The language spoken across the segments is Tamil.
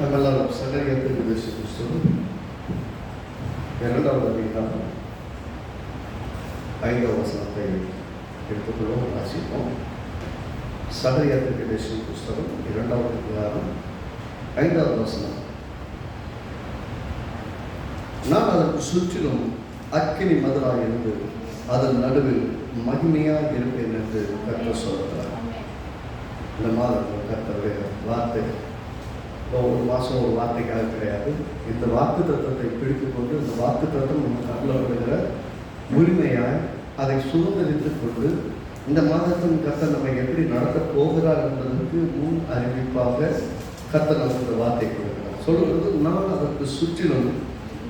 நம்மெல்லாம் சகரியத்தில் பேசி கிறிஸ்துவ இரண்டாவது அதிகாரம் ஐந்தாவது வசனத்தை எடுத்துக்கொள்வோம் வாசிப்போம். சகரியத்திற்கு தேசிய புஸ்தகம் இரண்டாவது அதிகாரம் ஐந்தாவது வசனம். நான் அதற்கு சுற்றிலும் அக்கினி மதுராக இருந்து அதன் நடுவில் மகிமையாக இருப்பேன் என்று கற்று சொல்கிறார். இந்த மாதம் கர்த்தருடைய வார்த்தை ஒரு மாதம் ஒரு வார்த்தைக்காக கிடையாது. இந்த வாக்கு தத்துவத்தை பிடித்துக்கொண்டு இந்த வாக்கு தத்துவம் நமக்கு அருளப்படுகிற உரிமையாய் அதை சுதந்திரித்துக் கொண்டு இந்த மாதத்தின் கத்தை நம்ம எப்படி நடத்த போகிறார் என்பதற்கு முன் அறிவிப்பாக கத்தை நமக்கு இந்த வார்த்தை கொடுக்கிறார். சொல்கிறது நான் அதற்கு சுற்றிலும்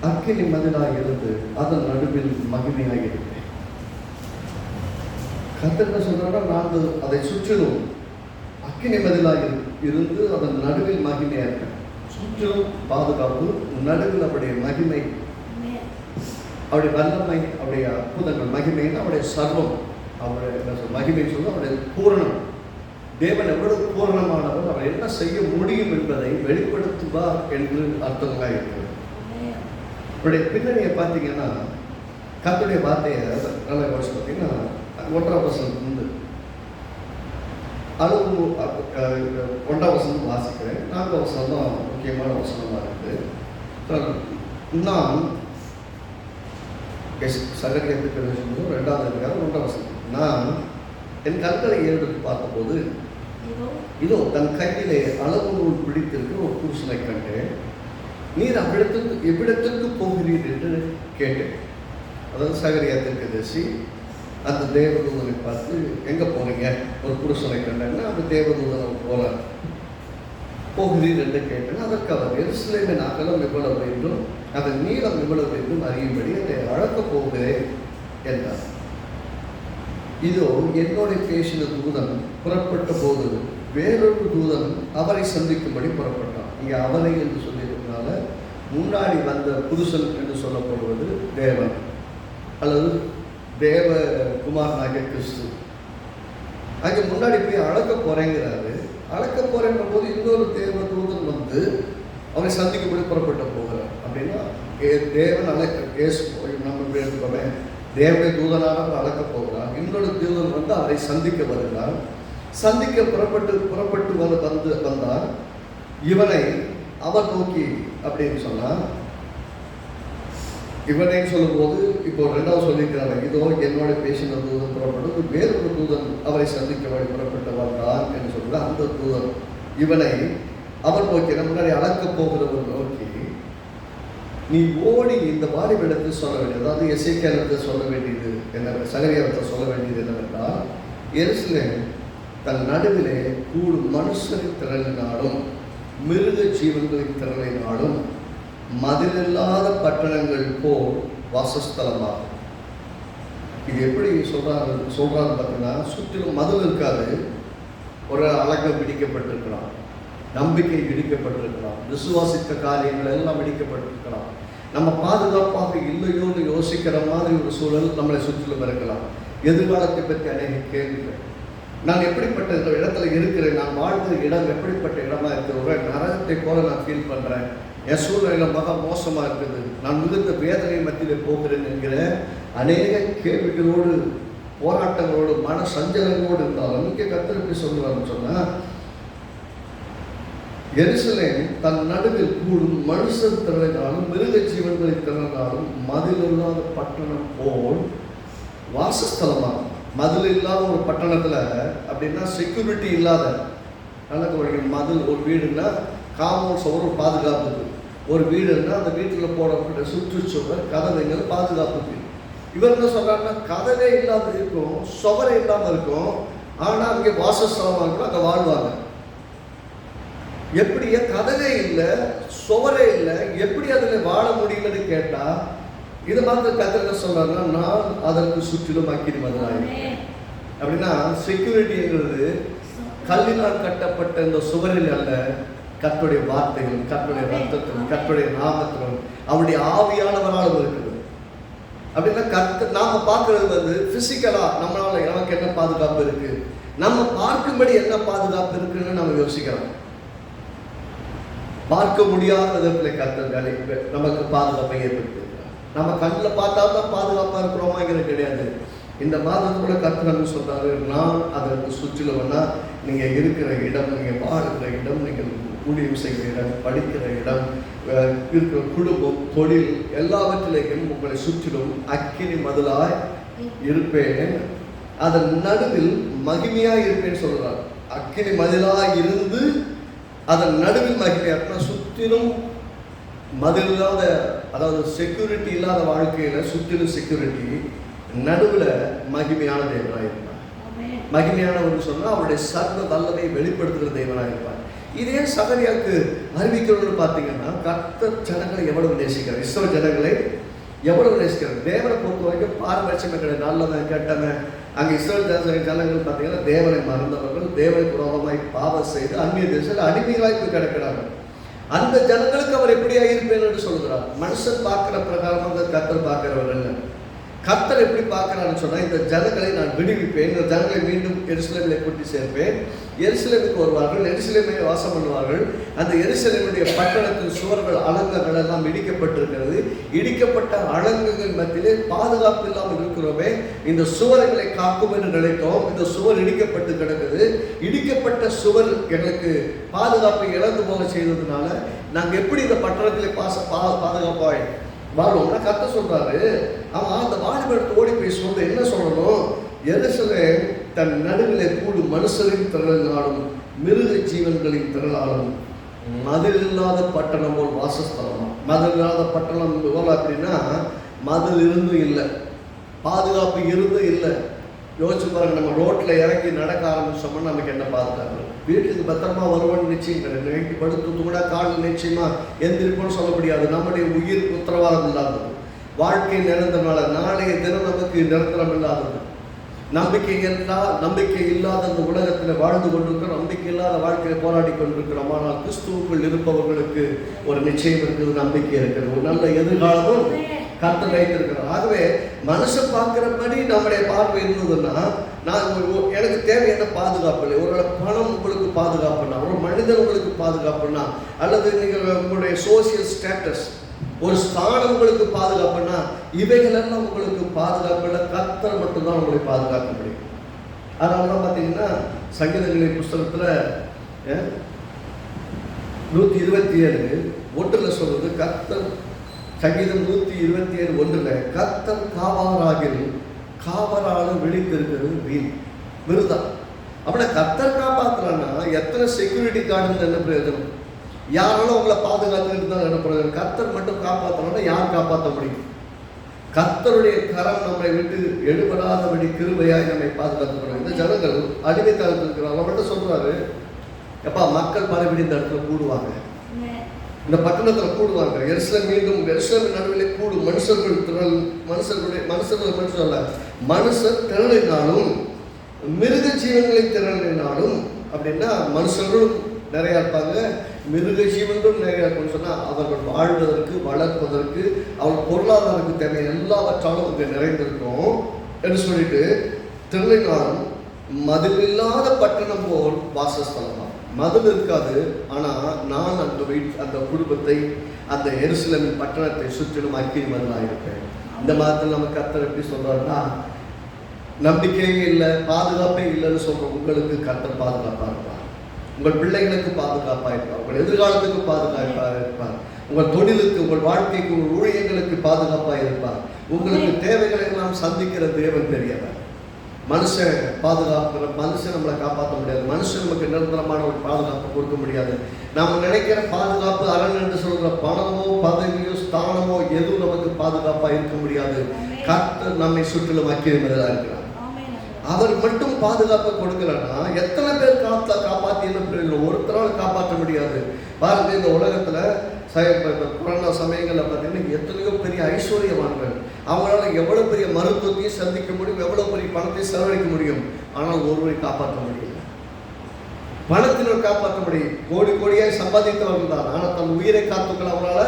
அக்கினி மதிலாக இருந்து அதன் நடுவில் மகிமையாக இருப்பேன். கத்தர் என்ன சொல்றாருன்னா நான் அதை சுற்றிலும் அக்கினி மதிலாக இரு- இருந்து அதன் நடுவில் மகிமையாக இருக்க சுற்றிலும் பாதுகாப்பு நடுவில் அவருடைய மகிமை. அவருடைய வல்லமை அவருடைய அற்புதங்கள். மகிமைன்னு அவருடைய சர்வம். அவருடைய மகிமை சொல்ல அவருடைய பூரணம். தேவன் எவ்வளவு பூரணமானவர் அவர் என்ன செய்ய முடியும் என்பதை வெளிப்படுத்துவார் என்று அர்த்தமாக இருக்கிறது. அவருடைய பின்னணியை பார்த்தீங்கன்னா கத்துடைய வார்த்தையை நல்ல வருஷம் பார்த்தீங்கன்னா ஒன்றாம் வசனம் உண்டு. அஹ், ஒன்றாம் வாசிக்கிறேன். நான்காம் வசனம் தான் முக்கியமான வசனமாக இருக்குது. நான் சகரியத்துக்கு சொல்லுவோம்? ரெண்டாவது அதிகாரம் ஒன்றாம் வசனம். நான் என் கண்களை ஏறெடுத்து பார்த்தபோது இதோ. தன் கையிலே அளவு நூல் பிடித்திருக்கிற ஒரு புருஷனை கண்டேன். நீர் அவ்விடத்திற்கு எவ்விடத்திற்கு போகிறீர் என்று கேட்டேன். அதாவது சகரியாத்திற்கு தரிசி அந்த தேவதூதனை பார்த்து எங்கே போகிறீங்க ஒரு புருஷனை கண்டேன்னா அந்த தேவதூதனை போகிறார் போகிறீர் என்று கேட்டேன். அதற்கு அவர் எருசலேமின் அகலம் எவ்வளவு என்றும் அதன் நீளம் எவ்வளவு என்றும் அறியும்படி அதை அழக்கப் போகிறேன் என்றார். இதோ என்னோட பேசின தூதன் புறப்பட்ட போது வேறொரு தூதன் அவரை சந்திக்கும்படி புறப்பட்டான். இங்கே அவரை என்று சொல்லியிருக்கிறதுனால முன்னாடி வந்த புருஷன் என்று சொல்லப்படுவது தேவன் அல்லது தேவ குமாரனாகிய கிறிஸ்து. அங்கே முன்னாடி போய் அளக்க போறேங்கிறாரு. அளக்க போறேங்கிற போது இன்னொரு தேவ தூதன் வந்து அவரை சந்திக்கும்படி புறப்பட்டு போகிறார். அப்படின்னா தேவன் அழைக்க ஏசு நம்ம இப்படி எடுத்துக்கோமே தேவனுடைய தூதனானவர் அழைக்க போகிறார் இன்னொரு தூதன் வந்து அவரை சந்திக்க வருகிறார் சந்திக்க புறப்பட்டு புறப்பட்டு வந்து வந்து வந்தார். இவனை அவர் நோக்கி அப்படின்னு சொன்னால் இவனை சொல்லும்போது இப்போ ரெண்டாவது சொல்லியிருக்கிறாங்க இதோ என்னோட பேசின தூதன் புறப்பட்டது வேறொரு தூதன் அவரை சந்திக்க வழி புறப்பட்டவர் தான் என்று சொல்கிற அந்த தூதன் இவனை அவன் நோக்கி முன்னாடி அளக்கப் போகிறவர் நோக்கி நீ ஓடி இந்த வாலிபிடத்தில் சொல்ல வேண்டியது அதாவது எசைக்கியலத்தில் சொல்ல வேண்டியது என்ன சகரியாரத்தில் சொல்ல வேண்டியது என்னவென்றால் எருசலேம் தன் நடுவிலே கூடும் மனுஷரின் திறனினாலும் மிருக ஜீவன்களின் திறனினாலும் மதிலில்லாத பட்டணங்கள் போல் வாசஸ்தலமாகும் இது எப்படி சொல்கிறாங்க சொல்கிறாங்க பார்த்தீங்கன்னா சுற்றிலும் மதில் இருக்காது. ஒரு அழக பிடிக்கப்பட்டிருக்கலாம் நம்பிக்கை இடிக்கப்பட்டிருக்கலாம் விசுவாசித்த காரியங்கள் எல்லாம் இடிக்கப்பட்டிருக்கலாம் நம்ம பாதுகாப்பாக இல்லையோன்னு யோசிக்கிற மாதிரி ஒரு சூழல் நம்மளை சுற்றிலும் இருக்கலாம். எதிர்காலத்தை பற்றி அநேக கேள்விகள். நான் எப்படிப்பட்ட இந்த இடத்துல இருக்கிறேன் நான் வாழ்ந்த இடம் எப்படிப்பட்ட இடமா இருக்குது ஒரு நரகத்தை போல நான் ஃபீல் பண்றேன். என் சூழ்நிலை மகா மோசமா இருக்குது. நான் மிகுந்த வேதனை மத்தியில் போகிறேன் என்கிற அநேக கேள்விகளோடு போராட்டங்களோடு மன சஞ்சலங்களோடு இருந்தாலும் இங்கே கத்தர் எப்படி சொல்லுவாருன்னு சொன்னா எருசலேம் தன் நடுவில் கூடும் மனுஷன் திறனாலும் மிருக ஜீவன்களை திறனாலும் மதில் இல்லாத பட்டணம் போல் வாசஸ்தலமாகும். மதில் இல்லாத ஒரு பட்டணத்தில் அப்படின்னா செக்யூரிட்டி இல்லாத நல்ல ஒரு மதில் ஒரு வீடுன்னா காம்பவுண்ட் சுவர் பாதுகாப்புக்கு ஒரு வீடுன்னா அந்த வீட்டில் போடப்பட்ட சுற்றுச்சுவர் கதவைங்கள் பாதுகாப்புக்கு இவர் என்ன சொல்கிறாங்கன்னா கதவே இல்லாத இருக்கும் சுவரே இல்லாமல் இருக்கும். ஆனால் அங்கே வாசஸ்தலமாக இருக்கும் அங்கே வாழ்வாங்க. எப்படியா கதவே இல்லை சுவரே இல்லை எப்படி அதில் வாழ முடியலன்னு கேட்டால் இது மாதிரி கத்திர சொல்றாருன்னா நான் அதற்கு சுற்றிலும் மதுராயிருக்கேன் அப்படின்னா செக்யூரிட்டிங்கிறது கல்லினால் கட்டப்பட்ட இந்த சுவரில் அல்ல கர்த்தருடைய வார்த்தைகளும் கர்த்தருடைய ரத்தத்திலும் கர்த்தருடைய நாமத்திலும் அவருடைய ஆவியானவராலும் இருக்குது அப்படின்னா கர்த்த நாம பார்க்கறது வந்து பிசிக்கலா நம்மளால நமக்கு என்ன பாதுகாப்பு இருக்கு? நம்ம பார்க்கும்படி என்ன பாதுகாப்பு இருக்குன்னு நம்ம யோசிக்கிறோம். பார்க்க முடியாத விதத்தில் கர்த்தர் வேலை நமக்கு பாதுகாப்பை ஏற்படுத்தியிருக்கிறார் நம்ம கண்ணில் பார்த்தா தான் பாதுகாப்பாக இருக்கிறோமாங்கிறது கிடையாது. இந்த மாதத்துக்குள்ள கர்த்தர் சொல்கிறாரு நான் அதற்கு சுற்றிலவனா நீங்கள் இருக்கிற இடம் நீங்கள் வாழ்கிற இடம் நீங்கள் ஊழியம் செய்கிற இடம் படிக்கிற இடம் இருக்கிற குடும்பம் தொழில் எல்லாவற்றிலேயும் உங்களை சுற்றிலும் அக்கினி மதிலாய் இருப்பேன். அதன் நடுவில் மகிமையாக இருப்பேன்னு சொல்கிறார் அக்கினி மதிலாக இருந்து அதன் நடுவில் மகிமையாக இருக்குன்னா சுற்றிலும் மதில் இல்லாத அதாவது செக்யூரிட்டி இல்லாத வாழ்க்கையில சுற்றிலும் செக்யூரிட்டி நடுவில் மகிமையான தேவனாக இருப்பார். மகிமையானவர் சொன்னா அவருடைய சர்வ வல்லமை வெளிப்படுத்துகிற தேவனாக இருப்பார். இதே சகரியாக்கு அறிவிக்கணும்னு பார்த்தீங்கன்னா கர்த்தர் ஜனங்களை எவ்வளவு நேசிக்கிறார்? இஸ்ரோ ஜனங்களை எவ்வளவு நேசிக்கிறார்? தேவனை பொறுத்த வரைக்கும் பாரபட்சமே கிடையாது நல்லவன் கெட்டவன் அங்கே இஸ்ரேல் தேச ஜனங்கள் பார்த்தீங்கன்னா தேவனை மறந்தவர்கள் தேவனை புரோகமாய் பாவம் செய்து அந்நிய தேசத்தில் அடிமைகளாய் போய் கிடக்கிறார்கள். அந்த ஜனங்களுக்கு அவர் எப்படியா இருப்பேன் என்று சொல்கிறார் மனுஷன் பார்க்கிற அந்த கத்தர் பார்க்கிறவர் என்ன கத்தர் எப்படி பார்க்கிறான்னு சொன்னால் இந்த ஜனங்களை நான் விடுவிப்பேன் இந்த ஜனங்களை மீண்டும் எருசலேமில் கூட்டி சேர்ப்பேன். எருசலேமுக்கு வருவார்கள் எருசலேமை வாசம் பண்ணுவார்கள். அந்த எருசலேமுடைய பட்டணத்தின் சுவர்கள் அலங்கங்கள் எல்லாம் இடிக்கப்பட்டிருக்கிறது. இடிக்கப்பட்ட அலங்குகள் மத்தியிலே பாதுகாப்பு இல்லாமல் இருக்கிறோமே. இந்த சுவர்களை காக்கும் என்று நினைத்தோம். இந்த சுவர் இடிக்கப்பட்டு கிடக்குது. இடிக்கப்பட்ட சுவர் எங்களுக்கு பாதுகாப்பை இழந்து போக செய்ததுனால நாங்கள் எப்படி இந்த பட்டணத்திலே பாச பா பாதுகாப்பாய் வாழ்வோம்னா கத்த சொல்றாரு. அவன் அந்த வாலிபடுத்து ஓடி போய் சொல்ற என்ன சொல்லணும்? எருசலேம் தன் நடுவிலே கூடும் மனுஷரின் திரளாலும் மிருக ஜீவன்களின் திரளாலும். மதில் இல்லாத பட்டணம் போல் வாசஸ்தலமா. மதில் இல்லாத பட்டணம் போல் அப்படின்னா மதில் இருந்தும் இல்லை. பாதுகாப்பு இருந்தும் இல்லை. யோசிச்சு பாருங்க நம்ம ரோட்டில் இறங்கி நடக்க ஆரம்பிச்சோம்னா நமக்கு என்ன பாதுகாப்பு? வீட்டுக்கு பத்திரமா வருவோம்னு நிச்சயம். கிடையாது நைட்டு படுத்து கூட கால் நிச்சயமா எந்திரிப்போம்னு சொல்ல முடியாது. நம்முடைய உயிர் உத்தரவாதம் இல்லாதது. வாழ்க்கை நிரந்தரனால நாளைய தினம் நமக்கு நிரந்தரம் இல்லாதது. நம்பிக்கை என்றால் நம்பிக்கை இல்லாத இந்த உலகத்தில் வாழ்ந்து கொண்டிருக்கிறோம். நம்பிக்கை இல்லாத வாழ்க்கையில் போராடி கொண்டிருக்கிறோம். ஆனால் கிறிஸ்துவுக்குள் இருப்பவர்களுக்கு ஒரு நிச்சயம் இருக்குது நம்பிக்கை இருக்கிறது ஒரு நல்ல எதிர்காலமும் கத்து வைத்திருக்கிறோம் ஆகவே மனுஷன் பார்க்குறபடி நம்முடைய பார்வை இருந்ததுன்னா நான் எனக்கு தேவையான பாதுகாப்பு இல்லை. ஒரு பணம் உங்களுக்கு பாதுகாப்புனா ஒரு மனிதன் உங்களுக்கு பாதுகாப்புனா அல்லது நீங்கள் உங்களுடைய சோசியல் ஸ்டேட்டஸ் ஒரு ஸ்தானம் உங்களுக்கு பாதுகாப்புனா இவைகளெல்லாம் உங்களுக்கு பாதுகாப்பு இல்லை. மட்டும்தான் உங்களை பாதுகாக்க முடியும். அதனால தான் பார்த்தீங்கன்னா சங்கீதங்களின் புஸ்தகத்தில் நூற்றி இருபத்தி ஏழு ஒன்றில் சொல்றது கத்தர் சங்கீதம் நூற்றி இருபத்தி ஏழு ஒன்றில் கர்த்தர் காவாராகில் காவலாளர் விழித்திருக்கிறது வீண் விருதம். அப்படின்னா கர்த்தர் காப்பாற்றுறான்னா எத்தனை செக்யூரிட்டி கார்டு என்ன பிரயோஜனம்? யாராலும் உங்களை பாதுகாத்துக்கிட்டு தான் என்ன பிரயோஜனம்? கர்த்தர் மட்டும் காப்பாற்றணும்னா யார் காப்பாற்ற முடியும்? கர்த்தருடைய கரம் நம்மை விட்டு எடுபடாதபடி கிருபையாய் நம்மை பாதுகாத்துக்கிறோம் இந்த ஜனங்கள் அடிமைத்தனத்தில் இருக்கிறாங்க மட்டும் சொல்கிறாரு எப்பா மக்கள் பலபடி இந்த இடத்துல கூடுவாங்க. இந்த பட்டணத்தில் கூடுவாங்க. எரிசில மீண்டும் எருசலேம் நடுவிலே கூடும். மனுஷர்கள் திரள் மனுஷர்களுடைய மனுஷர்கள் மனுஷன் அல்ல. மனுஷர் திரளினாலும் மிருக ஜீவன்களின் திரளினாலும் அப்படின்னா மனுஷர்களும் நிறையா இருப்பாங்க. மிருக ஜீவன்களும் நிறையா இருக்கும்னு சொன்னால் அவர்கள் வாழ்வதற்கு வளர்ப்பதற்கு அவர்கள் பொருளாதாரத்துக்கு தேவை எல்லாவற்றாலும் இங்கே நிறைந்திருக்கும். என்று சொல்லிட்டு திரளினாலும் மதில் இல்லாத பட்டணம் போல் வாசஸ்தலமாக மதம் இருக்காது. ஆனால் நான் அந்த வீட் அந்த குடும்பத்தை அந்த எருசலேமின் பட்டணத்தை சுற்றிலும் அக்கினி இருப்பேன் இந்த மாதத்தில் நம்ம கத்தர் எப்படி சொல்கிறாருன்னா நம்பிக்கையே இல்லை பாதுகாப்பே இல்லைன்னு சொல்ற உங்களுக்கு கத்தர் பாதுகாப்பாக இருப்பார். உங்கள் பிள்ளைகளுக்கு பாதுகாப்பாக இருப்பார். உங்கள் எதிர்காலத்துக்கு பாதுகாப்பாக இருப்பார். உங்கள் தொழிலுக்கு உங்கள் வாழ்க்கைக்கு உங்கள் ஊழியர்களுக்கு பாதுகாப்பாக இருப்பார். உங்களுக்கு தேவைகளை எல்லாம் சந்திக்கிற தேவன் பெரியவர். மனுஷன் பாதுகாப்புற மனுஷன் நம்மளை காப்பாற்ற முடியாது. மனுஷன் நமக்கு நிரந்தரமான ஒரு பாதுகாப்பு கொடுக்க முடியாது. நாம் நினைக்கிற பாதுகாப்பு அரண் என்று சொல்கிற பணமோ பதவியோ ஸ்தானமோ எதுவும் நமக்கு பாதுகாப்பாக இருக்க முடியாது. கர்த்தர் நம்மை சுற்றிலும் அக்கிரமதாக இருக்கிறார். அவர் மட்டும் பாதுகாப்பை கொடுக்கலன்னா எத்தனை பேர் காத்தா காப்பாற்றி என்ன ஒருத்தரால் காப்பாற்ற முடியாது. பாருங்க இந்த உலகத்துல கொரோனா சமயங்களில் பார்த்தீங்கன்னா எத்தனையோ பெரிய ஐஸ்வர்யவான்கள். அவங்களால எவ்வளோ பெரிய மருத்துவத்தையும் சந்திக்க முடியும் எவ்வளோ பெரிய பணத்தையும் செலவழிக்க முடியும். ஆனால் ஒருவரை காப்பாற்ற முடியும் பணத்தினர் காப்பாற்ற முடியும். கோடி கோடியாக சம்பாதித்தவர்கள் தான். ஆனால் தன் உயிரை காத்துக்கள் அவங்களால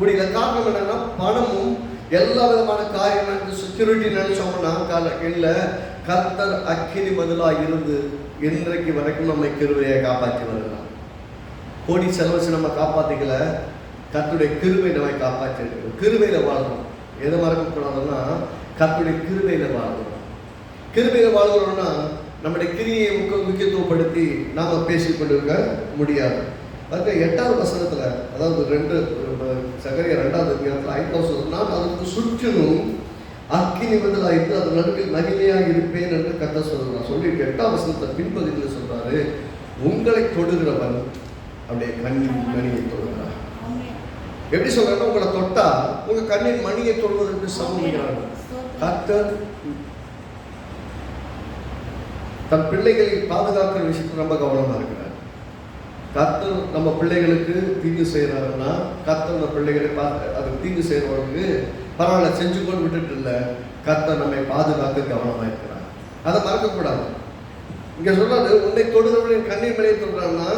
முடியல. காரணம் என்னன்னா பணமும் எல்லா விதமான காரியங்கள் செக்யூரிட்டி நினைச்சோம்னா கால இல்லை. கத்தர் அக்கினி பதிலாக இருந்து இன்றைக்கு வரைக்கும் நம்மை கிருவையை காப்பாற்றி வருகிறான் கோடி செலவச்சு நம்ம காப்பாற்றிக்கல கத்துடைய கிருபை நம்மை காப்பாற்றிருக்கு கிருபையில வாழணும் எதை மறக்கக்கூடாதுன்னா கத்துடைய கிருபையில வாழணும் கிருபையில வாழ்கிறோம்னா நம்முடைய கிரியை முக்க முக்கியத்துவப்படுத்தி நாம பேசிக்கொண்டிருக்க முடியாது. அதுக்கு எட்டாவது வசனத்துல அதாவது ரெண்டு சகரிய ரெண்டாவது அதிகாரத்தில் ஐந்தாவது வசனம், நான் அதற்கு சுற்றிலும் அக்கினி பதிலாயிட்டு அது நடுவில் மகிமையாக இருப்பேன் என்று கத்த சொல்றான் சொல்லிட்டு எட்டாம் வசனத்தை பின்பகுதியில் சொல்றாரு உங்களை தொடுகிறவன் அப்படியே கண் மணியை தொடுகிறார் எப்படி சொல்றாருன்னா உங்களை தொட்டா உங்க கண்ணின் மணியை தொடுவதற்கு சமமிக்கிறாங்க கர்த்தர் தன் பிள்ளைகளை பாதுகாக்கிற விஷயத்துல ரொம்ப கவனமா இருக்கிறார். கர்த்தர் நம்ம பிள்ளைகளுக்கு தீங்கு செய்யறாருன்னா கர்த்தர் நம்ம பிள்ளைகளை பார்த்து அது தீங்கு செய்யறவங்களுக்கு பரவாயில்ல செஞ்சு கொண்டு விட்டுட்டு இல்லை. கர்த்தர் நம்மை பாதுகாக்க கவனமா இருக்கிறார். அதை மறக்கக்கூடாது. இங்க சொல்றாரு உன்னை தொடுகிறவனின் கண்ணீர் மலையை தொடுறான்னா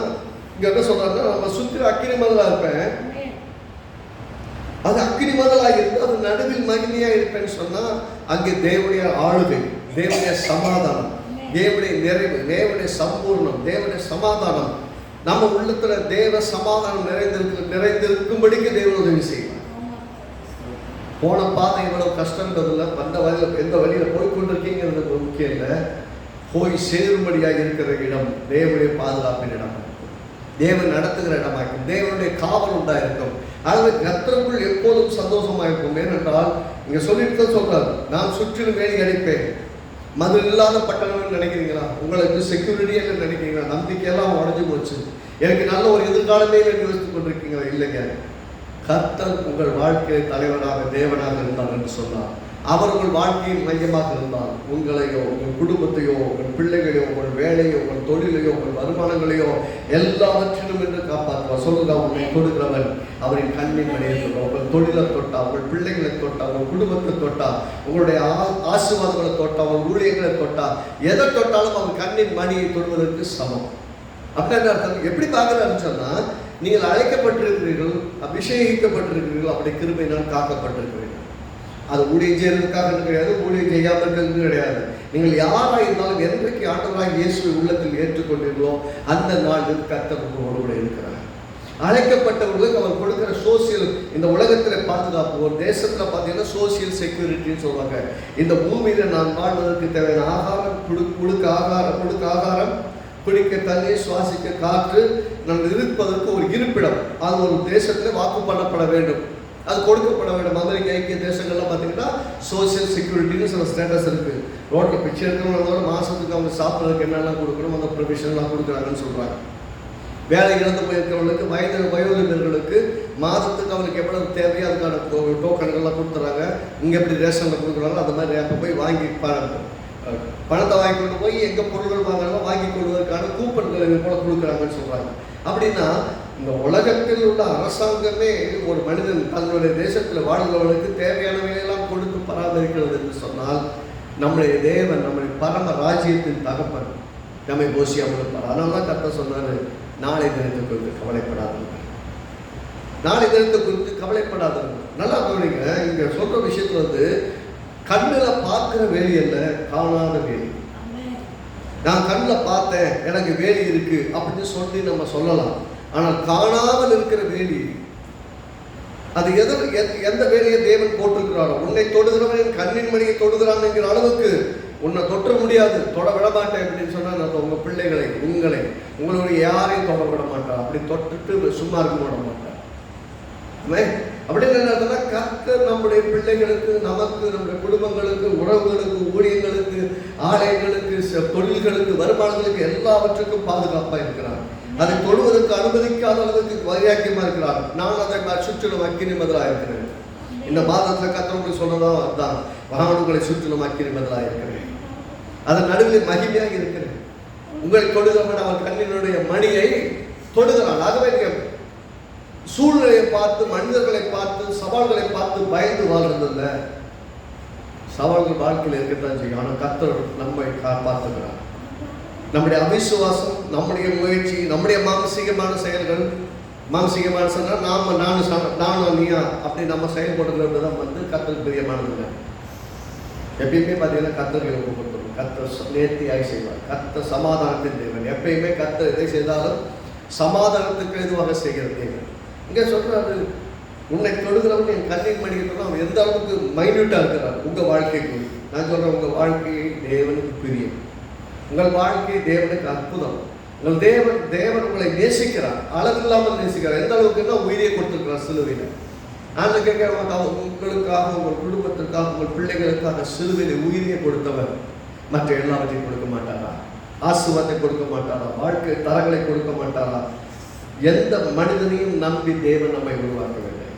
இங்க என்ன சொல்றாருன்னா நம்ம சுத்தி அக்கினி மதலா இருப்பேன். அது அக்கினி மதலா இருந்து அது நடுவில் மகிமையா இருப்பேன்னு சொன்னா அங்கே தேவனுடைய ஆளுகை தேவனுடைய சமாதானம் தேவனுடைய நிறைவு தேவனுடைய சம்பூர்ணம் தேவனுடைய சமாதானம். நம்ம உள்ளத்துல தேவ சமாதானம் நிறைந்திருக்கு நிறைந்திருக்கும்படிக்கு தேவன் உதவி செய்வார். போன பாதை இவ்வளவு கஷ்டன்றதுல வந்த வழியில எந்த வழியில போய் கொண்டிருக்கீங்கிறது முக்கியம் இல்லை. போய் சேரும்படியாக இருக்கிற இடம் தேவனுடைய பாதுகாப்பின் இடம். தேவன் நடத்துகிற இடமா இருக்கும் தேவனுடைய காவல் உண்டாயிருக்கும். ஆகவே கர்த்தருக்குள் எப்போதும் சந்தோஷமாக இருக்கும். ஏனென்றால் இங்கே சொல்லிட்டு தான் சொல்கிறார் நான் சுற்றிலும் வேலி அடிப்பேன். மது இல்லாத பட்டணம்னு நினைக்கிறீங்களா? உங்களுக்கு செக்யூரிட்டி என்ன நினைக்கிறீங்களா? நம்பிக்கையெல்லாம் உடஞ்சு போச்சு. எனக்கு நல்ல ஒரு எதிர்காலமே யோசித்துக் கொண்டிருக்கீங்களா? இல்லைங்க. கர்த்தர் உங்கள் வாழ்க்கையை தலைவனாக தேவனாக இருந்தார் என்று சொன்னார். அவர்கள் வாழ்க்கையின் மையமாக இருந்தால் உங்களையோ உங்கள் குடும்பத்தையோ உங்கள் பிள்ளைகளையோ உங்கள் வேலையோ உங்கள் தொழிலையோ உங்கள் வருமானங்களையோ எல்லாவற்றிலும் என்று காப்பாற்றுவார். சொல்லுங்க உன்னை கொடுக்கிறவன் அவரின் கண்ணின் மணியை தொட்டா உங்கள் தொழிலை தொட்டா உங்கள் பிள்ளைகளை தொட்டா உங்கள் குடும்பத்தை தொட்டா உங்களுடைய ஆ- ஆசீர்வாதங்களை தொட்டா உங்கள் ஊழியர்களை தொட்டா எதை தொட்டாலும் அவன் கண்ணின் மணியை தொடுவதற்கு சமம். அப்படின்னு அர்த்தம்? எப்படி பார்க்கறாருன்னு சொன்னா நீங்கள் அழைக்கப்பட்டிருக்கிறீர்கள் அபிஷேகிக்கப்பட்டிருக்கிறீர்கள் அப்படி கிருமையினால் காக்கப்பட்டிருக்கிறீர்கள். அது ஊழியம் செய்யறதுக்காக கிடையாது ஊழியம் செய்யாமல் இருக்கிறது கிடையாது. நீங்கள் யாராக இருந்தாலும் என்றைக்கு ஆண்டவராக இயேசுவை உள்ளத்தில் ஏற்றுக்கொண்டீர்களோ அந்த நாளில் கத்தர் உங்களோடு கூட இருக்கிறார். அழைக்கப்பட்டவர்களுக்கு அவர் கொடுக்கிற சோசியல் இந்த உலகத்தில் பாதுகாப்பு ஒரு தேசத்தில் பார்த்தீங்கன்னா சோசியல் செக்யூரிட்டின்னு சொல்லுவாங்க. இந்த பூமியில் நான் வாழ்வதற்கு தேவையான ஆகாரம் குடு குடுக்க ஆகாரம் கொடுக்க ஆகாரம் குடிக்க தண்ணீர் சுவாசிக்க காற்று நாம் இருப்பதற்கு ஒரு இருப்பிடம். அது ஒரு தேசத்தில் வாக்கு பண்ணப்பட வேண்டும். அது கொடுக்கப்பட வேண்டும். அமெரிக்க ஐக்கிய தேசங்கள்லாம் பார்த்தீங்கன்னா சோசியல் செக்யூரிட்டின்னு சில ஸ்டேட்டஸ் இருக்கு. ரோட்டில் பிச்சை இருக்கிறவங்களோட மாசத்துக்கு அவங்க சாப்பிட்றதுக்கு என்னெல்லாம் கொடுக்கணும் அந்த ப்ரொவிஷன்லாம் கொடுக்குறாங்கன்னு சொல்றாங்க. வேலை இழந்து போயிருக்கிறவங்களுக்கு வயது வயோதிபர்களுக்கு மாதத்துக்கு அவங்களுக்கு எவ்வளவு தேவையோ அதுக்கான டோ- டோக்கன்கள்லாம் கொடுத்துறாங்க. இங்கே எப்படி ரேஷனில் கொடுக்குறாங்களோ அந்த மாதிரி அப்போ போய் வாங்கி ப- பணத்தை வாங்கி கொண்டு போய் எங்கே பொருள்கள் வாங்குறாங்களோ வாங்கி கொள்வதற்கான கூப்பன்கள் இது போல கொடுக்குறாங்கன்னு சொல்கிறாங்க அப்படின்னா இந்த உலகத்தில் உள்ள அரசாங்கமே ஒரு மனிதன் தன்னுடைய தேசத்தில் வாழ்கிறவனுக்கு தேவையானவையெல்லாம் கொடுத்து பராமரிக்கிறது என்று சொன்னால் நம்முடைய தேவன் நம்முடைய பரம ராஜ்யத்தின் தகப்பன் நம்மை போஷியாமல் இருப்பார் அதனால தான் கத்த சொன்னாரு நாளை தினத்தை குறித்து கவலைப்படாதீர்கள். நாளை தினத்தை குறித்து கவலைப்படாதீர்கள். நல்லா கவனிங்க இங்க சொல்ற விஷயத்துல வந்து கண்ணில் பார்க்கிற வேலி அல்ல காணாத வேலி. நான் கண்ணில் பார்த்தேன் எனக்கு வேலி இருக்கு அப்படின்னு சொல்லி நம்ம சொல்லலாம். ஆனால் காணாமல் இருக்கிற வேலி. அது எது எந்த- எந்த வேலையை தேவன் போட்டிருக்கிறாரோ உன்னை தொடுகிறவன் என் கண்ணின் மணியை தொடுகிறான் என்கிற அளவுக்கு உன்னை தொற்ற முடியாது. தொட விட மாட்டேன் அப்படின்னு சொன்னால் நான் உங்கள் பிள்ளைகளை உங்களை உங்களுடைய யாரையும் தொட விட மாட்டான் அப்படி தொட்டுட்டு சும்மா இருக்க விட மாட்டான் அப்படின்னு என்ன அர்த்தம்னா நம்முடைய பிள்ளைகளுக்கு நமக்கு நம்முடைய குடும்பங்களுக்கு உறவுகளுக்கு ஊழியங்களுக்கு ஆலயங்களுக்கு தொழில்களுக்கு வருமானங்களுக்கு எல்லாவற்றுக்கும் பாதுகாப்பாக இருக்கிறான் அதை தொழுவதற்கு அனுமதிக்காத அளவுக்கு வைராக்கியமா இருக்கிறார். நான் அதை சுற்றிலும் அக்கினி இருக்கிறேன். இந்த மாதத்துல கத்தவங்களுக்கு சொன்னதோ அதுதான். வாகனங்களை சுற்றிலும் அக்கினி மதலா இருக்கிறேன். அதன் நடுவில் மகிமையாக இருக்கிறேன். உங்களை தொழுதவன் அவன் கண்ணினுடைய மணியை தொடுகிறான். ஆகவே சூழ்நிலையை பார்த்து மனிதர்களை பார்த்து சவால்களை பார்த்து பயந்து வாழ்றதில்லை. சவால்கள் வாழ்க்கையில் இருக்கத்தான் செய்யும். ஆனால் கத்தர் நம்மை காப்பாற்றுகிறார். நம்முடைய அவிசுவாசம் நம்முடைய முயற்சி நம்முடைய மானசீகமான செயல்கள் மானசீகமான சொன்னால் நாம் நானும் ச நானும் நீயா அப்படி நம்ம செயல்படுகிறது தான் வந்து கத்தல் பிரியமானது எப்பயுமே பார்த்தீங்கன்னா கத்தர் எழுப்பு கொடுத்துரும் கர்த்தர் ச- நேர்த்தியாய் செய்வார். கர்த்தர் சமாதானத்தின் தேவன். எப்பயுமே கர்த்தர் எதை செய்தாலும் சமாதானத்துக்கு எதுவாக செய்கிற தேவன். இங்கே சொல்கிறாரு உன்னை தொடுகிறவங்க என் கண்ணின் மணிக்கு அவன் எந்த அளவுக்கு மைன்யூட்டாக இருக்கிறார் உங்கள் வாழ்க்கைக்கு நான் சொல்கிறேன் உங்கள் வாழ்க்கையை தேவனுக்கு பிரியம். உங்கள் வாழ்க்கை தேவனுக்கு அற்புதம். உங்கள் தேவன் தேவன் உங்களை நேசிக்கிறார். அளவில்லாமல் நேசிக்கிறார். எந்த அளவுக்குன்னா உயிரியை கொடுத்துருக்கிறார் சிலுவையில். நான் கேட்கிறவங்க உங்களுக்காக உங்கள் குடும்பத்திற்காக உங்கள் பிள்ளைகளுக்காக சிலுவையில் உயிரியை கொடுத்தவர். மற்ற எல்லாவற்றையும் கொடுக்க மாட்டாரா? ஆசுவாத்தை கொடுக்க மாட்டாரா? வாழ்க்கை தரங்களை கொடுக்க மாட்டாரா? எந்த மனிதனையும் நம்பி தேவன் நம்மை உருவாக்கவில்லை.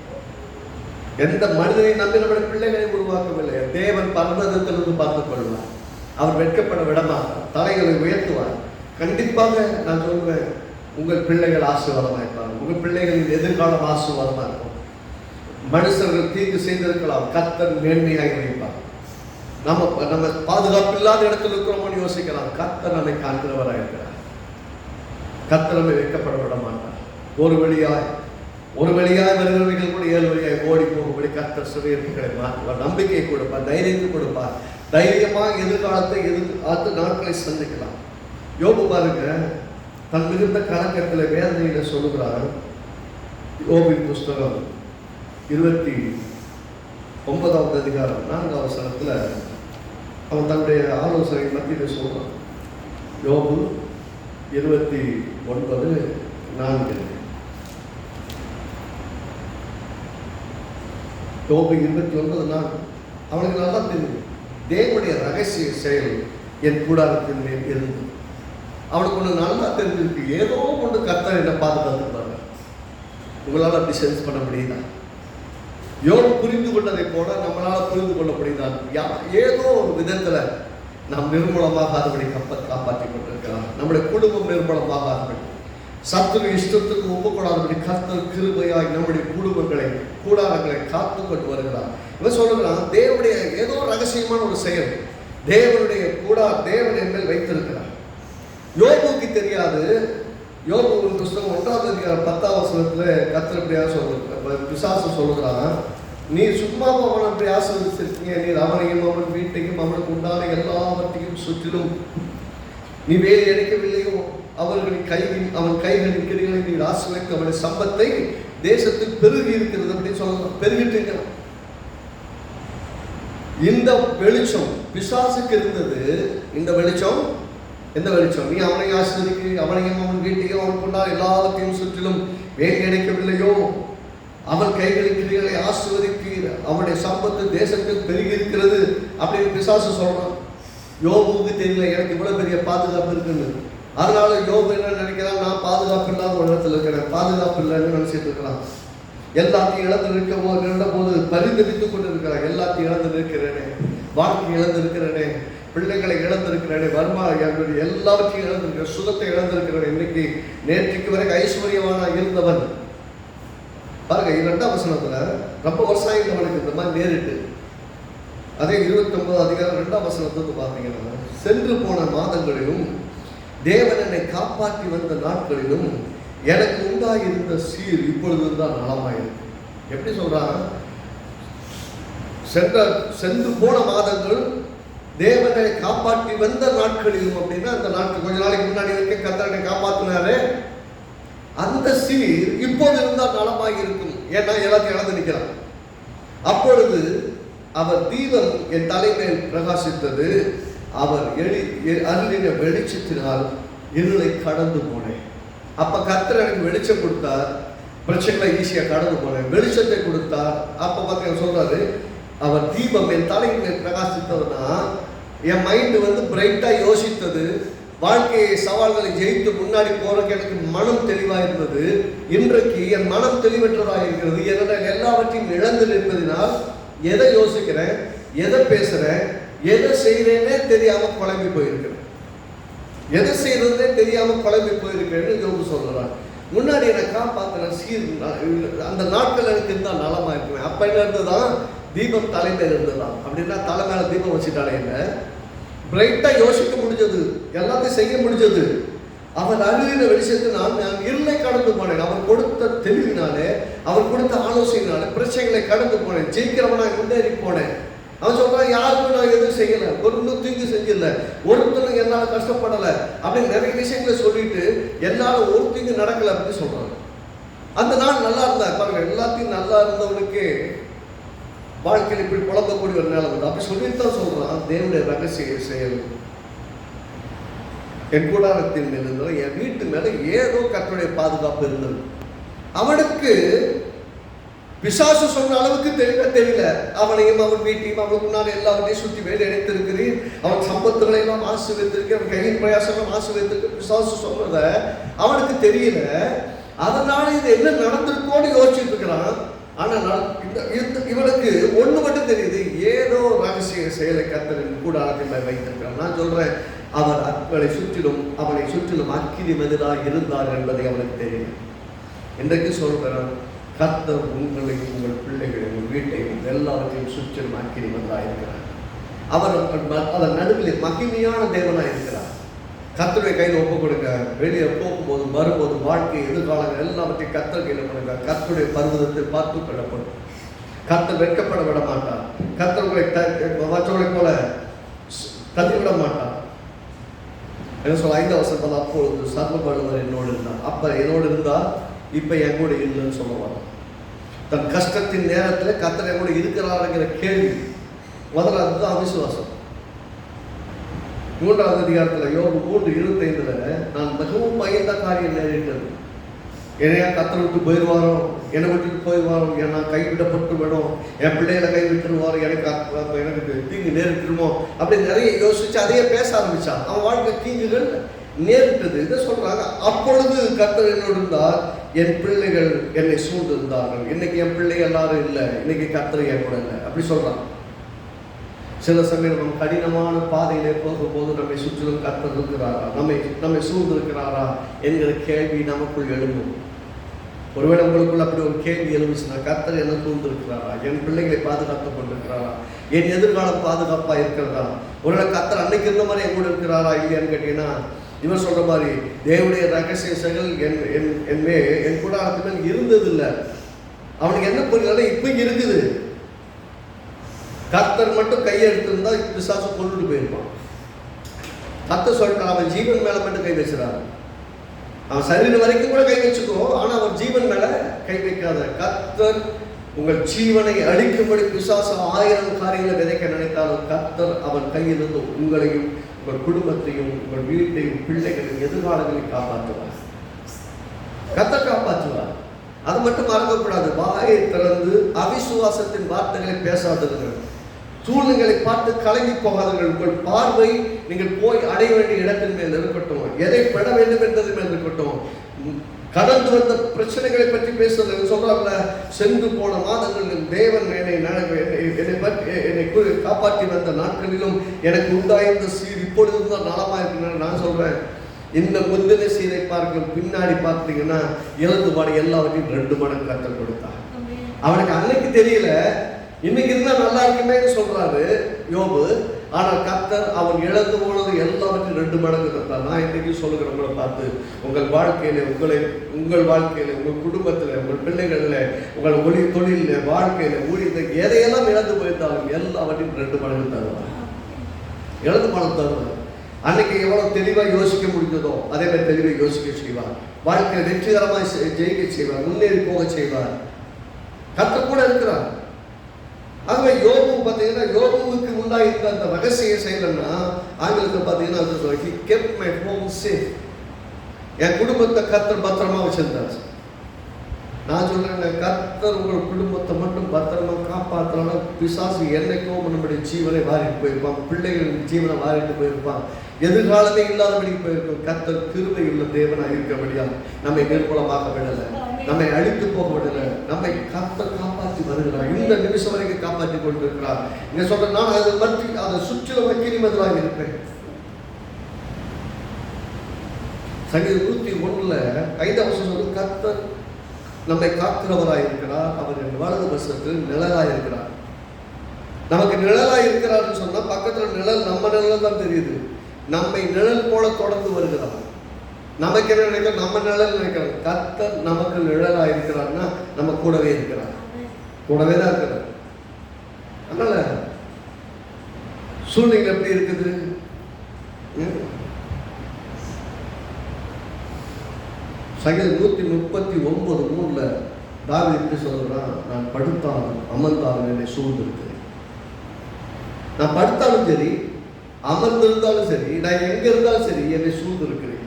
எந்த மனிதனையும் நம்பி நம்முடைய பிள்ளைகளை உருவாக்கவில்லை. தேவன் பர்வதத்திலிருந்து பார்த்துக் கொள்வார். அவர் வெட்கப்பட விடமா தலைகளை உயர்த்துவார். கண்டிப்பாக நான் சொல்றேன் உங்கள் பிள்ளைகள் ஆசீர்வாதமாக இருப்பாங்க. உங்கள் பிள்ளைகளின் எதிர்காலம் ஆசீர்வாதமாக இருக்கும். மனுஷர்கள் தீங்கு செய்திருக்கலாம். கத்தர் மேன்மையாக வைப்பார் நம்ம நம்ம பாதுகாப்பு இல்லாத இடத்துல இருக்கிறோமோன்னு யோசிக்கலாம். கத்தர் நம்மை காண்கிறவராக இருக்கிறார். கத்தர் நம்மை வைக்கப்பட விட மாட்டார். ஒரு வழியாய் ஒரு வழியாய் வருகிறவர்கள் கூட ஏழு வழியாய் ஓடி போகும்படி கத்தர் சிறையிருப்புகளை மாற்றுவார். நம்பிக்கை கொடுப்பார் தைரியத்தை கொடுப்பார். தைரியமாக எதிர்காலத்தை எதிர் ஆத்து நாட்களை சந்திக்கலாம். யோபு பாருங்க தன் மிகுந்த கலக்கத்தில் வேதனையில சொல்லுகிறார். யோபின் புஸ்தகம் இருபத்தி ஒன்பதாவது அதிகாரம் நான்காவது சனத்தில் அவன் தன்னுடைய ஆலோசனை மத்தியில் சொல்றான். யோபு இருபத்தி ஒன்பது நான்கு. யோபு இருபத்தி ஒன்பது நான்கு. அவனுக்கு நல்லா தெரியும். தேவனுடைய ரகசிய செயல் என் கூடாரத்தின் மேல் இருந்தது அவனுக்கு ஒன்று நல்லா தெரிஞ்சிருக்கு. ஏதோ ஒன்று கர்த்தர் என்ன பாதுகாத்துப்பாங்க உங்களால் அப்படி சென்ஸ் பண்ண முடியுதா? யோபு புரிந்து கொண்டதை போல நம்மளால் புரிந்து கொள்ள முடியுதான் யா- ஏதோ ஒரு விதத்தில் நாம் நிர்மூலமாகாதபடி கப்ப காப்பாற்றி கொண்டிருக்கலாம் நம்முடைய குடும்பம் நிர்மூலமாகாதபடி. சத்துரு இஷ்டத்துக்கு ஒப்புக்கொடாதபடி கர்த்தர் கிருபையாய் நம்முடைய குடும்பங்களை கூடாரங்களை காத்து கொண்டு வருகிறார். இவன் சொல்லுகிறான் தேவனுடைய ஏதோ ரகசியமான ஒரு செயல். தேவனுடைய கூடா தேவன் என் மேல் வைத்திருக்கிறார். யோகுக்கு தெரியாது. யோபுவின் புஸ்தகம் ஒன்றாவது அதிகாரம் பத்தாம் வசனத்தில் கர்த்தர் இப்படியா சொல்லுங்க சொல்லுகிறான் நீ சும்மா அவனை அப்படி ஆசிர்வதிச்சிருக்கீங்க. நீர் அவனையும் அவன் வீட்டையும் அவனுக்கு உண்டான எல்லாவற்றையும் சுற்றிலும். நீ வேறு எடுக்கவில்லையோ? அவர்களின் கைகளின் அவன் கைகளின் கிரிகளை நீர் ஆசிர்வதித்து அவனுடைய சம்பத்தை தேசத்தில் பெருகி இருக்கிறது அப்படின்னு சொல்லலாம் பெருகிட்டு இந்த வெளிச்சம் பிசாசுக்கு இருந்தது. இந்த வெளிச்சம் எந்த வெளிச்சம்? நீ அவனை ஆசிரியக்கு அவனையும் அவன் வீட்டையும் அவன் கொண்டா எல்லாவற்றையும் சுற்றிலும் வேலை கிடைக்கவில்லையோ அவன் கைகளின் கிரிகளை ஆசிர்வதிப்பீர் அவனுடைய சம்பத்து தேசத்தில் பெருகி இருக்கிறது அப்படின்னு பிசாசு சொல்றான். யோபுக்கு தெரியல எனக்கு இவ்வளவு பெரிய பாதுகாப்பு இருக்குன்னு. அதனால யோபு என்ன நினைக்கிறான்? நான் பாதுகாப்பு இல்லாத ஒரு இடத்துல இருக்கிறேன். பாதுகாப்பு இல்லைன்னு நினைச்சிட்டு இருக்கிறான் எல்லாத்தையும் இழந்து நிற்க போது நின்ற போது பரிந்தவித்துக் கொண்டு இருக்கிறான் எல்லாத்தையும் இழந்து நிற்கிறேனே. வாழ்க்கை இழந்து இருக்கிறேனே பிள்ளைகளை இழந்திருக்கிறேனே வருமானம் என்னுடைய எல்லாவற்றையும் இழந்திருக்கிறேன் சுகத்தை இழந்திருக்கிறேன் இன்னைக்கு நேற்றுக்கு வரைக்கும் ஐஸ்வர்யமான இருந்தவன். பாருங்க இரண்டாம் வசனத்துல ரொம்ப வருஷம் ஆகிட்டவனுக்கு இந்த மாதிரி நேரிட்டு. அதே இருபத்தொன்பது அதிகாரம் ரெண்டாம் வசனத்துக்கு பார்த்தீங்கன்னா சென்று போன மாதங்களிலும் தேவன் என்னை காப்பாற்றி வந்த நாட்களிலும் எனக்கு உண்டாயிருந்த சீர் இப்பொழுது தான் நலமாயிருக்கு. எப்படி சொல்றான் சென்ற சென்று போன மாதங்கள் தேவனை காப்பாற்றி வந்த நாட்களிலும் அப்படின்னா அந்த நாட்கள் கொஞ்ச நாளைக்கு முன்னாடி வரைக்கும் கத்தனை காப்பாற்றினாரு அந்த சீர் இப்போது இருந்தால் நலமாக இருக்கும் ஏன்னா எல்லாத்தையும் இழந்து நிற்கிறான் அப்பொழுது அவர் தீபம் என் தலைமையில் பிரகாசித்தது. அவர் எளி அருளின வெளிச்சத்தினால் இருளை கடந்து போனேன். அப்போ கர்த்தர் எனக்கு வெளிச்சம் கொடுத்தார். பிரச்சனைகளை ஈஸியாக கடந்து போனேன். வெளிச்சத்தை கொடுத்தார். அப்போ பார்த்து சொல்கிறாரு அவர் தீபம் என் தலையின் மேல் பிரகாசித்ததுன்னா என் மைண்டு வந்து பிரைட்டாக யோசித்தது. வாழ்க்கையை சவால்களை ஜெயித்து முன்னாடி போறதுக்கு எனக்கு மனம் தெளிவாக இருந்தது. இன்றைக்கு என் மனம் தெளிவற்றதாக இருக்கிறது. என்னோட எல்லாவற்றையும் இழந்து நிற்பதினால் எதை யோசிக்கிறேன்? எதை பேசுகிறேன் எதை செய்கிறேன்னே தெரியாம குழம்பி போயிருக்கிறேன். எதை செய்யறதுனே தெரியாம குழம்பி போயிருக்கேன்னு யோகு சொல்கிறான் முன்னாடி என்னை காப்பாற்றின சீர் அந்த நாட்கள் எனக்கு இருந்தால் நலமாக இருக்குமே அப்போ என்ன இருந்துதான் தீபம் தலைமையில் இருந்ததுதான். அப்படின்னா தலை மேலே தீபம் வச்சுட்டாலே இல்லை பிரைட்டாக யோசிக்க முடிஞ்சது. எல்லாத்தையும் செய்ய முடிஞ்சது. அவர் அருளின வெளிச்சத்தை நான் நான் இருளை கடந்து போனேன். அவர் கொடுத்த தெளிவினாலே அவர் கொடுத்த ஆலோசனையினாலே பிரச்சனைகளை கடந்து போனேன். ஜெயிக்கிறவனாக முன்னேறி போனேன். அவன் சொல்றான் யாருக்கும் நான் எதுவும் செய்யல. ஒன்றும் தீங்கு செஞ்சல ஒருத்தரும் என்னால கஷ்டப்படல. அப்படின்னு நிறைய விஷயங்களை சொல்லிட்டு என்னால ஒரு தீங்கு நடக்கல அப்படின்னு சொல்றாங்க. அந்த நாள் நல்லா இருந்தா பாருங்க எல்லாத்தையும் நல்லா இருந்தவனுக்கு வாழ்க்கையில் இப்படி புலம்பக்கூடிய ஒரு நிலை வந்து அப்படி சொல்லிட்டு தான் சொல்றான் தேவனுடைய ரகசிய செயல். என் கூடாரத்தின் மேல் என் வீட்டு மேல ஏதோ கற்றுடைய பாதுகாப்பு இருந்தது. அவனுக்கு பிசாசு சொன்ன அளவுக்கு தெளிவ தெரியல. அவனையும் அவன் வீட்டையும் அவன் முன்னால் எல்லாவற்றையும் சுற்றி வேலை எடுத்திருக்கிறேன் அவன் சம்பத்துகளை எல்லாம் ஆசிர்வதித்திருக்க அவன் கையின் பிரயாசம் ஆசிர்வதித்திருக்க பிசாசு சொன்னத அவனுக்கு தெரியல. அதனால இது என்ன நடந்திருக்கோன்னு யோசிச்சுட்டு இருக்கிறான். ஆனால் நான் இந்த இவனுக்கு ஒன்று மட்டும் தெரியுது. ஏதோ ரகசிய செயலை கத்தரின் கூடாரத்தில் வைத்திருக்கிறான். நான் சொல்றேன் அவர் அவனை சுற்றிலும் அவனை சுற்றிலும் அக்கினி மதிலாக இருந்தார் என்பதை அவனுக்கு தெரியும் இன்றைக்கு சொல்கிறான் கர்த்தர் உங்களை உங்கள் பிள்ளைகளை உங்கள் வீட்டையும் எல்லாவற்றையும் சுற்றிலும் அக்கினி இருக்கிறார் அவர் அதன் நடுவில் மகிமையான தேவனாக இருக்கிறார். கத்தருடைய கையில் ஒப்பு கொடுங்க. வெளியே போகும்போது வரும்போது வாழ்க்கை எதிர்காலங்கள் எல்லாவற்றையும் கத்தர் கையில் கொடுங்க. கத்தருடைய பருவத்தை பார்த்து கொள்ளப்படும். கத்தர் வெட்கப்பட விட மாட்டார். கத்தர்களை மற்றவர்களை போல தள்ளிவிட மாட்டார். என்ன சொல்ல ஐந்து வருஷத்தில் அப்பொழுது சர்வ வள்ளுவர் என்னோடு இருந்தார். அப்ப என்னோடு இருந்தால் இப்போ என் கூட இல்லைன்னு சொல்லுவாங்க தன் கஷ்டத்தின் நேரத்தில் கத்தர் என் கூட இருக்கிறாருங்கிற கேள்வி முதல்ல அதுதான் அவிசுவாசம். மூன்றாவது அதிகாரத்தில் யோகம் மூன்று இருபத்தைந்துல நான் மிகவும் பயந்த காரியம் நேரிட்டது என்னையா கத்தரை விட்டு போயிடுவாரோ என்னை விட்டுட்டு போயிடுவாரோ ஏன்னா கைவிடப்பட்டு விடும்? என் பிள்ளைகளை கைவிட்டுருவாரோ? எனக்கு எனக்கு தீங்கு நேரிட்டுருமோ அப்படி நிறைய யோசிச்சு அதையே பேச ஆரம்பிச்சான். அவன் வாழ்க்கை தீங்குகள் நேரிட்டது. இதை சொல்றாங்க. அப்பொழுது கர்த்தர் என்னோடு இருந்தார் என் பிள்ளைகள் என்னை சூழ்ந்திருந்தார்கள். இன்னைக்கு என் பிள்ளை எல்லாரும் இல்லை. இன்னைக்கு கர்த்தர் என் கூட இல்லை. அப்படி சொல்றான் சில சமயம் நம்ம கடினமான பாதையிலே போகும்போது நம்மை சுற்றிலும் கர்த்தர் இருக்கிறாரா? நம்மை நம்மை சூழ்ந்திருக்கிறாரா என்கிற கேள்வி நமக்குள் எழும்பும். ஒருவேளை உங்களுக்குள்ள அப்படி ஒரு கேள்வி எழுந்துச்சுன்னா கர்த்தர் என்ன சூழ்ந்திருக்கிறாரா? என் பிள்ளைகளை பாதுகாத்துக் கொண்டிருக்கிறாரா? என் எதிர்காலம் பாதுகாப்பா இருக்கிறதா? ஒருவேளை கர்த்தர் அன்னைக்கு இருந்த மாதிரி என் கூட இருக்கிறாரா? இல்லையான்னு கேட்டீங்கன்னா இவன் சொல்ற மாதிரி தேவனுடைய ரகசிய செயல் என் என் என் மே என் கூட மேல் இருந்ததில்லை. அவனுக்கு என்ன புரியல இப்போ இருக்குது. கர்த்தர் மட்டும் கையை எடுத்திருந்தா பிசாசு கொண்டுட்டு போயிருப்பான். கர்த்தர் சொல்லிட்டான் அவன் ஜீவன் மேல மட்டும் கை வச்சிடாரு அவன் சரீரம் வரைக்கும் கூட கை வச்சுக்கோ ஆனா அவன் ஜீவன் மேல கை வைக்காத. கர்த்தர் உங்கள் ஜீவனை அழிக்கும்படி பிசாசு ஆயிரம் காரியங்களை விதைக்க நினைத்தாலும் கர்த்தர் அவன் கையிலிருந்து உங்களையும் உங்கள் குடும்பத்தையும் உங்கள் வீட்டையும் பிள்ளைகளையும் எதிர்காலங்களையும் காப்பாற்றுவார். கத்த காப்பாற்றுவார். அது மட்டும் மறக்கக்கூடாது வாயை திறந்து அவிசுவாசத்தின் வார்த்தைகளை பேசாதவர்கள். சூழ்நிலைகளை பார்த்து கலங்கி போகாதீர்கள் உங்கள் பார்வை நீங்கள் போய் அடைய வேண்டிய இடத்தின் மேல் இருக்கட்டும் எதை பெற வேண்டும் என்பதன் மேல் இருக்கட்டும் கடந்து வந்த பிரச்சனைகளை பற்றி பேசுறது சொல்றாங்கல்ல சென்று போன மாதங்களில் தேவன் என்னை என்னை பற்றி என்னை காப்பாற்றி வந்த நாட்களிலும் எனக்கு உண்டாயிருந்த சீர் இப்பொழுது தான் நலமா இருக்குன்னு நான் சொல்றேன். இந்த முந்தின சீரை பார்க்க பின்னாடி பார்த்தீங்கன்னா இழந்து பாடு எல்லாவற்றையும் ரெண்டு மடங்கு கத்தல் கொடுத்தார். அவனுக்கு அன்னைக்கு தெரியல இன்னைக்கு இருந்தா நல்லா இருக்குமேன்னு சொல்றாரு யோபு. ஆனால் கத்தர் அவன் இழந்து போனது எல்லாவற்றையும் ரெண்டு மடங்கு தந்தார் நான் இன்னைக்கு சொல்லுகிறேன் உங்களை பார்த்து உங்கள் வாழ்க்கையில உங்களை உங்கள் வாழ்க்கையில உங்கள் குடும்பத்துல உங்கள் பிள்ளைகளில் உங்கள் ஒளி தொழில வாழ்க்கையில ஊழியத்தை எதையெல்லாம் இழந்து போயிருந்தாலும் எல்லாவற்றையும் ரெண்டு மடங்கு தருவார். இழந்து பணம் தருவார். அன்னைக்கு எவ்வளவு தெளிவா யோசிக்க முடிஞ்சதோ அதே மாதிரி தெளிவாக யோசிக்க செய்வார். வாழ்க்கையை வெற்றிகரமாக ஜெயிக்க செய்வார் முன்னேறி போக செய்வார். கத்த கூட இருக்கிறார். ஆகவே யோகம் பார்த்தீங்கன்னா யோகமுக்கு உண்டாயிருந்த அந்த ரகசிய செயலன்னா ஆங்கிலத்தில் பார்த்தீங்கன்னா அது சொல்ல he kept my home என் குடும்பத்தை கத்திர பத்திரமா வச்சிருந்தார். நான் சொல்றேன் கர்த்தர் உங்கள் குடும்பத்தை மட்டும் பத்திரமா காப்பாற்றலாம் பிசாசு என்னைக்கும் நம்முடைய ஜீவனை வாரிட்டு போயிருப்பான். பிள்ளைகளின் ஜீவனை வாரிட்டு போயிருப்பான். எதிர்காலமே இல்லாதபடி போயிருக்கும். கர்த்தர் கிருபை உள்ள தேவனாக இருக்கபடியால் நம்மை நிர்மூலமாக விடலை. நம்மை அழித்து போக விடலை. நம்மை கர்த்தர் காப்பாற்றி வருகிறார். இந்த நிமிஷம் வரைக்கும் காப்பாற்றி கொண்டிருக்கிறார். இங்க சொல்ற நான் அதை பற்றி அதை சுற்றிலும் அக்கினி மதிலாக இருப்பேன். சங்கீத நூத்தி ஒண்ணுல ஐந்தாம் வருஷம் சொல்லி கர்த்தர் நம்மை காக்கிறவராய் இருக்கிறார். அவர் என் வலது பசத்தில் நிழலாய் இருக்கிறார். நமக்கு நிழலாய் இருக்கிறார்னு சொன்னா பக்கத்துல நிழல் நம்ம நிழல் தான் தெரியுது. நம்மை நிழல் போல தொடர்ந்து வருகிறார். நமக்கு என்ன நினைக்கிறோம்? நம்ம நிழல் நினைக்கிறோம். கத்த நமக்கு நிழலாய் இருக்கிறார்னா நம்ம கூடவே இருக்கிறார். கூடவே தான் இருக்கிறார். அதனால சூழ்நிலை எப்படி இருக்குது? ம்? சங்கீதம் நூற்றி முப்பத்தி ஒன்பது ஊரில் தாவி எப்படி சொல்றான் நான் படுத்தாலும் அமர்ந்தாலும் என்னை சூழ்ந்திருக்கிறேன் நான் படுத்தாலும் சரி அமர்ந்திருந்தாலும் சரி நான் எங்கே இருந்தாலும் சரி என்னை சூழ்ந்திருக்கிறேன்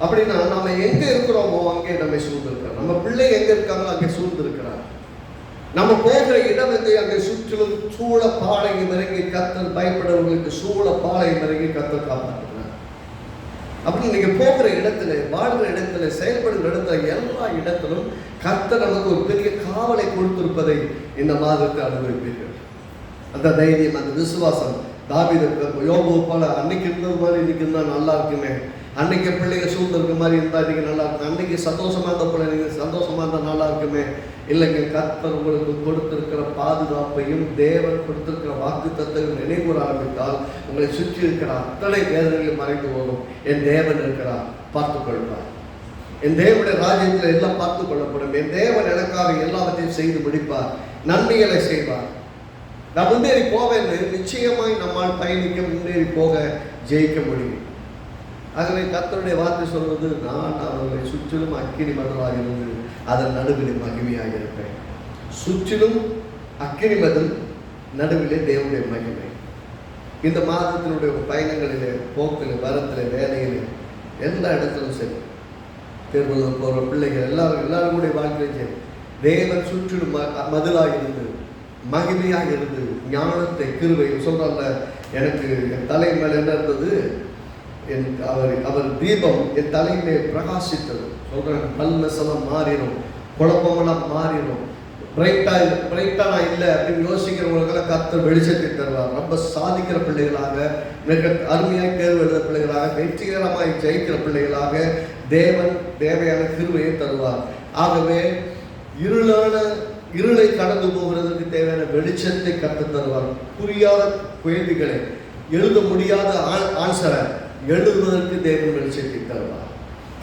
அப்படின்னா நம்ம எங்கே இருக்கிறோமோ அங்கே நம்மை சூழ்ந்திருக்கிறோம் நம்ம பிள்ளை எங்கே இருக்காங்களோ அங்கே சூழ்ந்திருக்கிறார். நம்ம போகிற இடம் வந்து அங்கே சுற்றிலும் சூழ பாளையம் இறங்கி கத்தல் பயப்படுறவங்களுக்கு சூழ பாளையம் இறங்கி கத்தல் காப்பாற்று அப்படி நீங்கள் போகிற இடத்துல வாழ்கிற இடத்துல செயல்படுகிற இடத்துல எல்லா இடத்திலும் கர்த்தர் நமக்கு ஒரு பெரிய காவலை கொடுத்திருப்பதை இந்த மாதத்தை அனுபவிப்பீர்கள். அந்த தைரியம் அந்த விசுவாசம். தாவித யோகோ போல அன்னைக்கு இருந்தது மாதிரி இன்னைக்கு இருந்தால் நல்லா இருக்குமே. அன்னைக்கு பிள்ளைங்க சூழ்ந்து மாதிரி இருந்தால் இன்னைக்கு நல்லா இருக்கும். அன்னைக்கு சந்தோஷமா இருந்த போல நீங்க சந்தோஷமா இருந்தால் நல்லா இருக்குமே. இல்லைங்க கர்த்தர் உங்களுக்கு கொடுத்திருக்கிற பாதுகாப்பையும் தேவன் கொடுத்திருக்கிற வாக்கு தத்தையும் நினைவுற ஆரம்பித்தால் உங்களை சுற்றி இருக்கிற அத்தனை வேதனையும் மறைந்து போகும். என் தேவன் இருக்கிறார் பார்த்து கொள்வார் என் தேவனுடைய ராஜ்யத்தில் எல்லாம் பார்த்துக் கொள்ளப்படும் என் தேவன் எனக்காக எல்லாவற்றையும் செய்து முடிப்பார் நன்மைகளை செய்வார். நான் முன்னேறி போவேன் நிச்சயமாய் நம்மால் பயணிக்க முன்னேறி போக ஜெயிக்க முடியும். ஆகவே கர்த்தருடைய வார்த்தை சொல்வது நான் அவர்களை சுற்றிலும் அக்கினி மதலாக இருந்து அதன் நடுவிலே மகிமையாக இருப்பேன் சுற்றிலும் அக்கினி மதல் நடுவிலே தேவனுடைய மகிமை. இந்த மாதத்தினுடைய பயணங்களிலே போக்கில் வரத்தில் வேலையிலே எல்லா இடத்திலும் சரி. திருமணம் போகிற பிள்ளைகள் எல்லாரும் எல்லாருடைய வாழ்க்கையிலும் சரி. தேவன் சுற்றிலும் ம- மதிலாக இருந்து மகிமையாக இருந்து ஞானத்தை கிருவை சொல்கிறாங்க எனக்கு என் தலை மேலே என்ன இருந்தது? என் அவர் அவர் தீபம் என் தலையிலே பிரகாசித்தது. சொல்றேன் பல்மசலம் மாறிடும் குழப்பமெல்லாம் மாறிடும். பிரைட்டா பிரைட்டாக நான் இல்லை அப்படின்னு யோசிக்கிறவங்களுக்கெல்லாம் கர்த்தர் வெளிச்சத்தை தருவார். ரொம்ப சாதிக்கிற பிள்ளைகளாக மிக அருமையாக தேர்வு எழுத பிள்ளைகளாக வெற்றிகரமாக ஜெயிக்கிற பிள்ளைகளாக தேவன் தேவையான கிருவையை தருவார். ஆகவே இருளான இருளை கடந்து போகிறதுக்கு தேவையான வெளிச்சத்தை கற்றுத் தருவார். புரியாத கேள்விகளை எழுத முடியாத ஆன்சரை எழுதுவதற்கு தேவன் வெளிச்சத்தை தருவார்.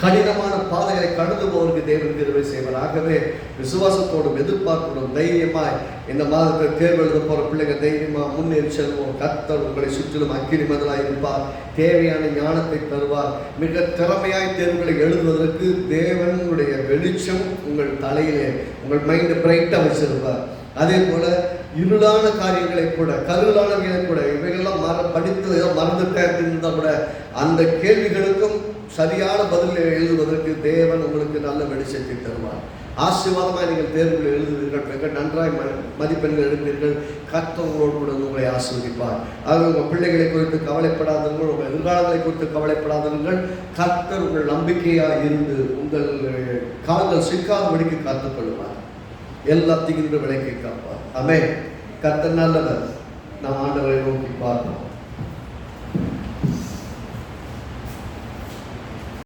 கடினமான பாதைகளை கடந்து போவதற்கு தேவன் கிருவை செய்வார் ஆகவே விசுவாசத்தோடும் எதிர்பார்ப்போடும் தைரியமாய் இந்த மாதத்தில் தேர்வு எழுத போகிற பிள்ளைங்க தைரியமாக முன்னேறி செல்வோம். கத்தர் உங்களை சுற்றிலும் அக்கினி மதலாக இருப்பார். தேவையான ஞானத்தை தருவார். மிக திறமையாய் தேர்வுகளை எழுதுவதற்கு தேவனுடைய வெளிச்சம் உங்கள் தலையிலே உங்கள் மைண்டை பிரைட்டாக வச்சிருப்பார். அதே போல இருளான காரியங்களை கூட கருளானவைகளை கூட இவைகள்லாம் மற படித்து ஏதோ மறந்துட்டேன் அப்படின்னு கூட அந்த கேள்விகளுக்கும் சரியான பதில் எழுதுவதற்கு தேவன் உங்களுக்கு நல்ல வெளிச்சத்தை தருவார். ஆசீர்வாதமாக நீங்கள் தேர்வுகள் எழுதுவீர்கள். மிக நன்றாய் ம- மதிப்பெண்கள் எடுப்பீர்கள். கர்த்தவங்களோடு கூட உங்களை ஆசீர்வதிப்பார். ஆக உங்கள் பிள்ளைகளை குறித்து கவலைப்படாதவர்கள் உங்கள் எதிர்காலங்களை குறித்து கவலைப்படாதவர்கள் கர்த்தர் உங்கள் நம்பிக்கையாக இருந்து உங்கள் கால்கள் சிக்காதபடிக்கு காத்துக்கொள்வார் எல்லாத்தையும் விலைக்கு காப்பார். அமே கத்த நல்லவர். நாம் ஆண்டவரை நோக்கி பார்ப்போம்.